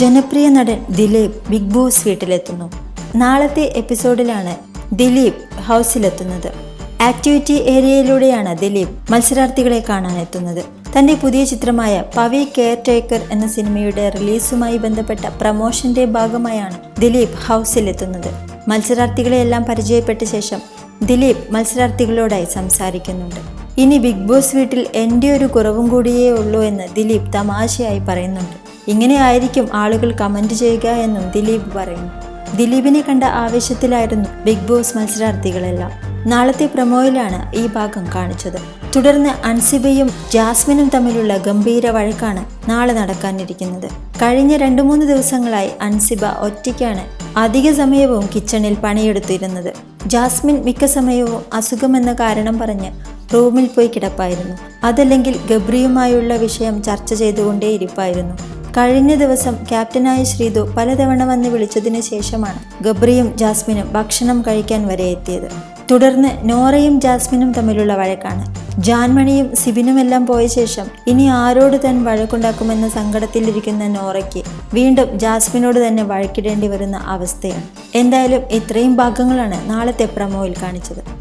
ജനപ്രിയ നടൻ Dileep big boss വീട്ടിലെത്തുന്നു. നാളത്തെ എപ്പിസോഡിലാണ് ദിലീപ് ഹൗസിലെത്തുന്നത്. ആക്ടിവിറ്റി ഏരിയയിലൂടെയാണ് ദിലീപ് മത്സരാർത്ഥികളെ കാണാൻ എത്തുന്നത് തന്റെ പുതിയ ചിത്രമായ പവി കെയർ ടേക്കർ എന്ന സിനിമയുടെ റിലീസുമായി ബന്ധപ്പെട്ട പ്രമോഷന്റെ ഭാഗമായാണ് ദിലീപ് ഹൗസിലെത്തുന്നത്. മത്സരാർത്ഥികളെയെല്ലാം പരിചയപ്പെട്ട ശേഷം ദിലീപ് മത്സരാർത്ഥികളോടായി സംസാരിക്കുന്നുണ്ട്. ഇനി ബിഗ് ബോസ് വീട്ടിൽ എന്റെ ഒരു കുറവും കൂടിയേ ഉള്ളൂ എന്ന് ദിലീപ് തമാശയായി പറയുന്നുണ്ട്. ഇങ്ങനെ ആയിരിക്കും ആളുകൾ കമന്റ് ചെയ്യുക എന്നും ദിലീപ് പറയുന്നു. ദിലീപിനെ കണ്ട ആവേശത്തിലായിരുന്നു ബിഗ് ബോസ് മത്സരാർത്ഥികളെല്ലാം. നാളത്തെ പ്രമോയിലാണ് ഈ ഭാഗം കാണിച്ചത്. തുടർന്ന് അൻസിബയും ജാസ്മിനും തമ്മിലുള്ള ഗംഭീര വഴക്കാണ് നാളെ നടക്കാനിരിക്കുന്നത്. കഴിഞ്ഞ രണ്ടു മൂന്ന് ദിവസങ്ങളായി അൻസിബ ഒറ്റയ്ക്കാണ് അധിക സമയവും കിച്ചണിൽ പണിയെടുത്തിരുന്നത്. ജാസ്മിൻ മിക്ക സമയവും അസുഖമെന്ന കാരണം പറഞ്ഞ് റൂമിൽ പോയി കിടപ്പായിരുന്നു. അതല്ലെങ്കിൽ ഗബ്രിയുമായുള്ള വിഷയം ചർച്ച ചെയ്തുകൊണ്ടേയിരിപ്പായിരുന്നു. കഴിഞ്ഞ ദിവസം ക്യാപ്റ്റനായ ശ്രീതു പലതവണ വന്ന് വിളിച്ചതിന് ശേഷമാണ് ഗബ്രിയും ജാസ്മിനും ഭക്ഷണം കഴിക്കാൻ വരെ എത്തിയത്. തുടർന്ന് നോറയും ജാസ്മിനും തമ്മിലുള്ള വഴക്കാണ്. ജാൻമണിയും സിബിനുമെല്ലാം പോയ ശേഷം ഇനി ആരോട് താൻ വഴക്കുണ്ടാക്കുമെന്ന സങ്കടത്തിലിരിക്കുന്ന നോറയ്ക്ക് വീണ്ടും ജാസ്മിനോട് തന്നെ വഴക്കിടേണ്ടി വരുന്ന അവസ്ഥയാണ്. എന്തായാലും ഇത്രയും ഭാഗങ്ങളാണ് നാളത്തെ പ്രമോയിൽ കാണിച്ചത്.